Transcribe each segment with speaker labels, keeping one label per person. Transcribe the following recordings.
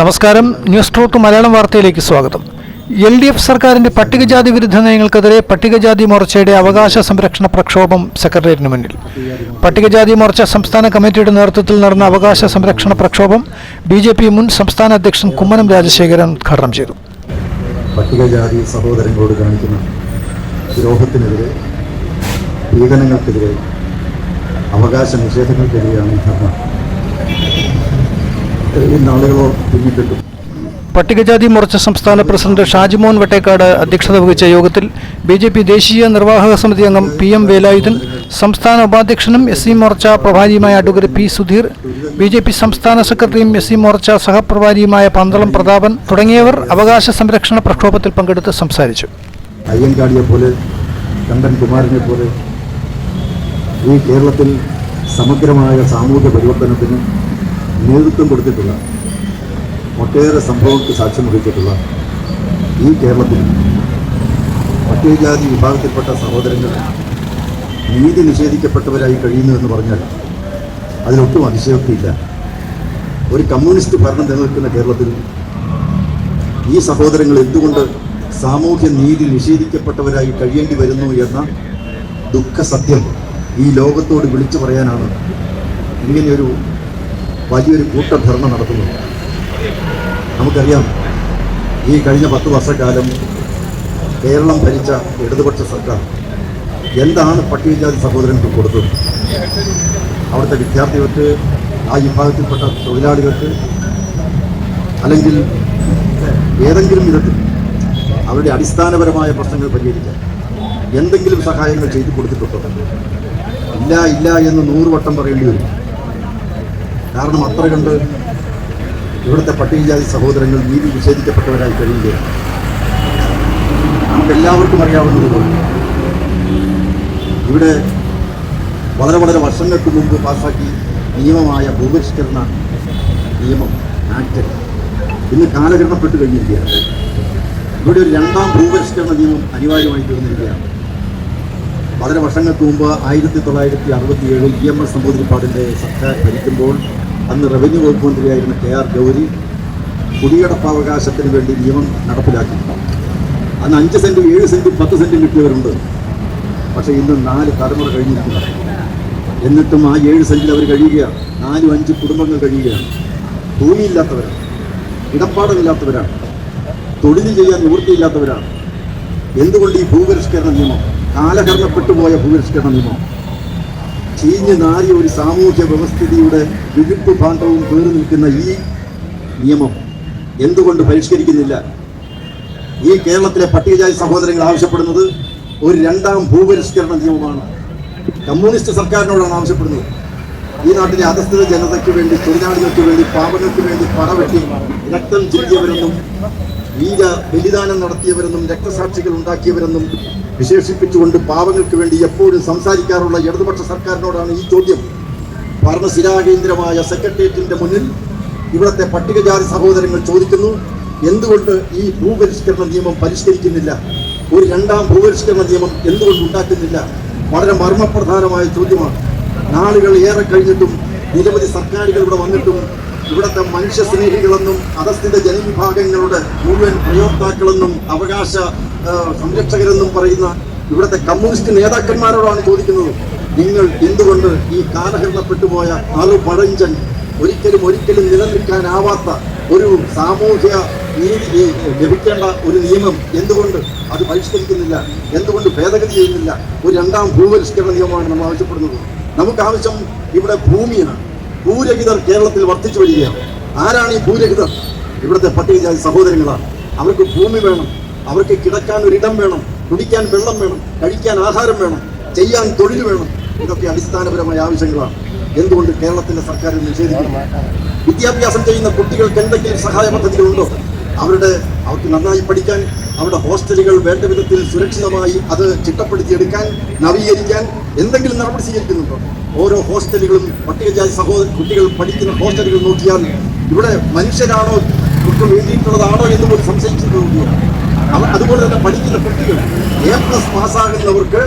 Speaker 1: നമസ്കാരം. News trot Malayalam വാർത്തയിലേക്ക് സ്വാഗതം. എൽ ഡി എഫ് സർക്കാരിന്റെ പട്ടികജാതി വിരുദ്ധ നയങ്ങൾക്കെതിരെ പട്ടികജാതി മോർച്ചയുടെ അവകാശ സംരക്ഷണ പ്രക്ഷോഭം സെക്രട്ടേറിയറ്റിന് മുന്നിൽ. പട്ടികജാതി മോർച്ച സംസ്ഥാന കമ്മിറ്റിയുടെ നേതൃത്വത്തിൽ നടന്ന അവകാശ സംരക്ഷണ പ്രക്ഷോഭം ബി ജെ പി മുൻ സംസ്ഥാന അധ്യക്ഷൻ കുമ്മനം രാജശേഖരൻ ഉദ്ഘാടനം ചെയ്തു.
Speaker 2: പട്ടികജാതി സഹോദരങ്ങളോട് കാണിക്കുന്ന ദ്രോഹത്തിനെതിരെ പീഡനങ്ങൾക്കെതിരെ അവകാശ നിഷേധങ്ങൾക്കെതിരെയാണ് ഈ ധർമ്മ നാളുകളോ പിന്നിട്ടിട്ടു
Speaker 1: പട്ടികജാതി മോർച്ച സംസ്ഥാന പ്രസിഡന്റ് ഷാജിമോൻ വട്ടേക്കാട് അധ്യക്ഷത വഹിച്ച യോഗത്തിൽ ബി ജെ പി ദേശീയ നിർവാഹക സമിതി അംഗം പി എം വേലായുധൻ സംസ്ഥാന ഉപാധ്യക്ഷനും S C Morcha പ്രഭാരിയുമായ advocate P Sudheer B J P സംസ്ഥാന സെക്രട്ടറിയും എസ് സി മോർച്ച സഹപ്രഭാരിയുമായ പന്തളം പ്രതാപൻ തുടങ്ങിയവർ അവകാശ സംരക്ഷണ പ്രക്ഷോഭത്തിൽ പങ്കെടുത്ത് സംസാരിച്ചു.
Speaker 2: അയ്യങ്കാളിയെ പോലെ കണ്ടൻ പോലെ ഈ കേരളത്തിൽ സമഗ്രമായ സാമൂഹ്യ പരിവർത്തനത്തിന് നേതൃത്വം കൊടുത്തിട്ടുള്ള ഒട്ടേറെ സംഭവങ്ങൾക്ക് സാക്ഷ്യം വഹിച്ചിട്ടുള്ള ഈ കേരളത്തിൽ പട്ടികജാതി വിഭാഗത്തിൽപ്പെട്ട സഹോദരങ്ങൾ നീതി നിഷേധിക്കപ്പെട്ടവരായി കഴിയുന്നു എന്ന് പറഞ്ഞാൽ അതിലൊട്ടും അതിശയോക്തിയില്ല ഒരു കമ്മ്യൂണിസ്റ്റ് ഭരണം നിലനിൽക്കുന്ന കേരളത്തിൽ ഈ സഹോദരങ്ങൾ എന്തുകൊണ്ട് സാമൂഹ്യ നീതി നിഷേധിക്കപ്പെട്ടവരായി കഴിയേണ്ടി വരുന്നു എന്ന ദുഃഖസത്യം ഈ ലോകത്തോട് വിളിച്ചു പറയാനാണ് ഇങ്ങനെയൊരു വലിയൊരു കൂട്ടധർണ നടത്തുന്നത്. നമുക്കറിയാം ഈ കഴിഞ്ഞ പത്ത് വർഷക്കാലം കേരളം ഭരിച്ച ഇടതുപക്ഷ സർക്കാർ എന്താണ് പട്ടികജാതി സഹോദരങ്ങൾക്ക് കൊടുത്തത്? അവിടുത്തെ വിദ്യാർത്ഥികൾക്ക് ആ വിഭാഗത്തിൽപ്പെട്ട തൊഴിലാളികൾക്ക് അല്ലെങ്കിൽ ഏതെങ്കിലും വിധത്തിൽ അവരുടെ അടിസ്ഥാനപരമായ പ്രശ്നങ്ങൾ പരിഹരിക്കാൻ എന്തെങ്കിലും സഹായങ്ങൾ ചെയ്തു കൊടുത്തിട്ടുണ്ടോ? ഇല്ല ഇല്ല എന്ന് നൂറ് വട്ടം പറയേണ്ടി വരും. കാരണം അത്ര കണ്ട് ഇവിടുത്തെ പട്ടികജാതി സഹോദരങ്ങൾ നീതി നിഷേധിക്കപ്പെട്ടവരായി കഴിയുകയാണ്. നമുക്കെല്ലാവർക്കും അറിയാവുന്നതുപോലെ ഇവിടെ വളരെ വളരെ വർഷങ്ങൾക്ക് മുമ്പ് പാസാക്കി നിയമമായ ഭൂപരിഷ്കരണ നിയമം ആക്ട് ഇന്ന് കാലഘട്ടപ്പെട്ട് കഴിഞ്ഞിരിക്കുകയാണ്. ഇവിടെ ഒരു രണ്ടാം ഭൂപരിഷ്കരണ നിയമം അനിവാര്യമായി തീർന്നിരിക്കുകയാണ്. വളരെ വർഷങ്ങൾക്ക് മുമ്പ് ആയിരത്തി തൊള്ളായിരത്തി അറുപത്തി ഏഴിൽ ഇ എം എസ് നമ്പൂതിരിപ്പാടിന്റെ സർക്കാർ ഭരിക്കുമ്പോൾ അന്ന് റവന്യൂ വകുപ്പ് മന്ത്രിയായിരുന്ന കെ ആർ ഗൗരി കുടിയടപ്പാവകാശത്തിന് വേണ്ടി നിയമം നടപ്പിലാക്കി അന്ന് അഞ്ച് സെന്റും ഏഴ് സെന്റും പത്ത് സെന്റും കിട്ടിയവരുണ്ട്. പക്ഷേ ഇന്ന് നാല് തലമുറ കഴിഞ്ഞിരിക്കുന്നു. എന്നിട്ടും ആ ഏഴ് സെന്റിൽ അവർ കഴിയുകയാണ്. നാലും അഞ്ച് കുടുംബങ്ങൾ കഴിയുകയാണ്. ഭൂമിയില്ലാത്തവരാണ്. ഇടപാടമില്ലാത്തവരാണ് തൊഴിൽ ചെയ്യാൻ നിവൃത്തിയില്ലാത്തവരാണ്. എന്തുകൊണ്ട് ഈ ഭൂപരിഷ്കരണ നിയമം കാലഹരണപ്പെട്ടു പോയ ഭൂപരിഷ്കരണ നിയമം. ചീഞ്ഞ് നാറിയ ഒരു സാമൂഹ്യ വ്യവസ്ഥിതിയുടെ വിഴുപ്പ് ഭാണ്ഡവും പേറി നിൽക്കുന്ന ഈ നിയമം എന്തുകൊണ്ട് പരിഷ്കരിക്കുന്നില്ല? ഈ കേരളത്തിലെ പട്ടികജാതി സഹോദരങ്ങൾ ആവശ്യപ്പെടുന്നത് ഒരു രണ്ടാം ഭൂപരിഷ്കരണ നിയമമാണ്. കമ്മ്യൂണിസ്റ്റ് സർക്കാരിനോടാണ് ആവശ്യപ്പെടുന്നത്. ഈ നാട്ടിലെ അധസ്ഥിത ജനതയ്ക്ക് വേണ്ടി തൊഴിലാളികൾക്ക് വേണ്ടി പാവങ്ങൾക്ക് വേണ്ടി പടവെട്ടി രക്തം ചിന്തിയവരെന്നും വീര ബലിദാനം നടത്തിയവരെന്നും രക്തസാക്ഷികൾ ഉണ്ടാക്കിയവരെന്നും വിശേഷിപ്പിച്ചുകൊണ്ട് പാവങ്ങൾക്ക് വേണ്ടി എപ്പോഴും സംസാരിക്കാറുള്ള ഇടതുപക്ഷ സർക്കാരിനോടാണ് ഈ ചോദ്യം. ഭരണശിരാകേന്ദ്രമായ സെക്രട്ടേറിയറ്റിന്റെ മുന്നിൽ ഇവിടുത്തെ പട്ടികജാതി സഹോദരങ്ങൾ ചോദിക്കുന്നു എന്തുകൊണ്ട് ഈ ഭൂപരിഷ്കരണ നിയമം പരിഷ്കരിക്കുന്നില്ല? ഒരു രണ്ടാം ഭൂപരിഷ്കരണ നിയമം എന്തുകൊണ്ട് ഉണ്ടാക്കുന്നില്ല? വളരെ മർമ്മപ്രധാനമായ ചോദ്യമാണ്. നാളുകൾ ഏറെ കഴിഞ്ഞിട്ടും നിരവധി സർക്കാരുകൾ ഇവിടെ വന്നിട്ടും ഇവിടുത്തെ മനുഷ്യ സ്നേഹികളെന്നും അധസ്ഥിത ജനവിഭാഗങ്ങളുടെ മുഴുവൻ പ്രയോക്താക്കളെന്നും അവകാശ സംരക്ഷകരെന്നും പറയുന്ന ഇവിടുത്തെ കമ്മ്യൂണിസ്റ്റ് നേതാക്കന്മാരോടാണ് ചോദിക്കുന്നത്. നിങ്ങൾ എന്തുകൊണ്ട് ഈ കാലഹരണപ്പെട്ടു പോയ ആളു പഴഞ്ചൻ ഒരിക്കലും ഒരിക്കലും നിലനിൽക്കാനാവാത്ത ഒരു സാമൂഹ്യ നീതി ലഭിക്കേണ്ട ഒരു നിയമം എന്തുകൊണ്ട് അത് പരിഷ്കരിക്കുന്നില്ല? എന്തുകൊണ്ട് ഭേദഗതി ചെയ്യുന്നില്ല? ഒരു രണ്ടാം ഭൂപരിഷ്കരണ നിയമമാണ് നമ്മൾ ആവശ്യപ്പെടുന്നത്. നമുക്ക് ആവശ്യം ഇവിടെ ഭൂമിയാണ്. ഭൂരഹിതർ കേരളത്തിൽ വർദ്ധിച്ചു വരികയാണ്. ആരാണ് ഈ ഭൂരഹിതർ? ഇവിടുത്തെ പട്ടികജാതി സഹോദരങ്ങളാണ്. അവർക്ക് ഭൂമി വേണം. അവർക്ക് കിടക്കാൻ ഒരിടം വേണം. കുടിക്കാൻ വെള്ളം വേണം. കഴിക്കാൻ ആഹാരം വേണം. ചെയ്യാൻ തൊഴിൽ വേണം. ഇതൊക്കെ അടിസ്ഥാനപരമായ ആവശ്യങ്ങളാണ്. എന്തുകൊണ്ട് കേരളത്തിന്റെ സർക്കാർ നിഷേധിക്കുന്നു? വിദ്യാഭ്യാസം ചെയ്യുന്ന കുട്ടികൾക്ക് എന്തെങ്കിലും സഹായ പദ്ധതികളുണ്ടോ? അവരുടെ അവർക്ക് നന്നായി പഠിക്കാൻ അവരുടെ ഹോസ്റ്റലുകൾ വേണ്ട വിധത്തിൽ സുരക്ഷിതമായി അത് ചിട്ടപ്പെടുത്തിയെടുക്കാൻ നവീകരിക്കാൻ എന്തെങ്കിലും നടപടി സ്വീകരിക്കുന്നുണ്ടോ? ഓരോ ഹോസ്റ്റലുകളും പട്ടികജാതി സഹോദര കുട്ടികൾ പഠിക്കുന്ന ഹോസ്റ്റലുകൾ നോക്കിയാൽ ഇവിടെ മനുഷ്യരാണോ കുട്ടികൾ വേണ്ടിയിട്ടുള്ളതാണോ എന്ന് പോലും സംശയിച്ചിട്ടുണ്ട് അതുപോലെ തന്നെ പഠിക്കുന്ന കുട്ടികൾ എ പ്ലസ് പാസ്സാകുന്നവർക്ക്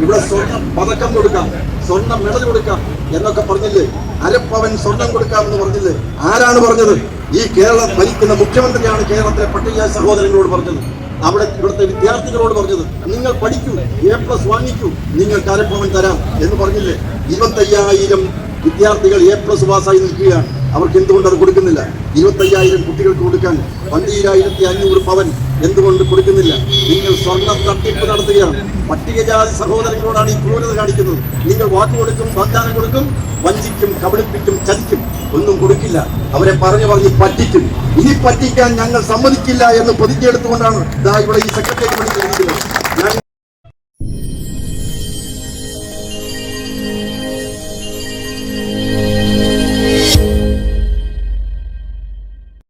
Speaker 2: ഇവിടെ സ്വർണ പതക്കം കൊടുക്കാം സ്വർണ മെഡൽ കൊടുക്കാം എന്നൊക്കെ പറഞ്ഞില്ലേ? അരപ്പവൻ സ്വർണം കൊടുക്കാമെന്ന് പറഞ്ഞില്ലേ? ആരാണ് പറഞ്ഞത്? ഈ കേരളം ഭരിക്കുന്ന മുഖ്യമന്ത്രിയാണ് കേരളത്തിലെ പട്ടികജാതി സഹോദരങ്ങളോട് പറഞ്ഞത്. അവിടെ ഇവിടുത്തെ വിദ്യാർത്ഥികളോട് പറഞ്ഞത്. നിങ്ങൾ പഠിക്കൂ എ പ്ലസ് വാങ്ങിക്കൂ നിങ്ങൾക്ക് അരപ്പവൻ തരാം എന്ന് പറഞ്ഞില്ലേ? ഇരുപത്തയ്യായിരം വിദ്യാർത്ഥികൾ എ പ്ലസ് പാസ്സായി നിൽക്കുകയാണ്. അവർക്ക് എന്തുകൊണ്ട് അത് കൊടുക്കുന്നില്ല? ഇരുപത്തയ്യായിരം കുട്ടികൾക്ക് കൊടുക്കാൻ പന്തിരായിരത്തി അഞ്ഞൂറ് പവൻ എന്തുകൊണ്ട് കൊടുക്കുന്നില്ല? നിങ്ങൾ സ്വർണ തട്ടിപ്പ് നടത്തുകയാണ്. പട്ടികജാതി സഹോദരങ്ങളോടാണ് ഈ ക്രൂരത കാണിക്കുന്നത്. നിങ്ങൾ വാക്ക് കൊടുക്കും വാഗ്ദാനം കൊടുക്കും വഞ്ചിക്കും കബളിപ്പിക്കും ചതിക്കും. ഒന്നും കൊടുക്കില്ല. അവരെ പറഞ്ഞു പറഞ്ഞ് പറ്റിക്കും. ഇനി പറ്റിക്കാൻ ഞങ്ങൾ സമ്മതിക്കില്ല എന്ന് പ്രതിജ്ഞയെടുത്തുകൊണ്ടാണ് ഇതാ ഇവിടെ ഈ സെക്രട്ടേറിയറ്റ് പണിയിരിക്കുന്നത്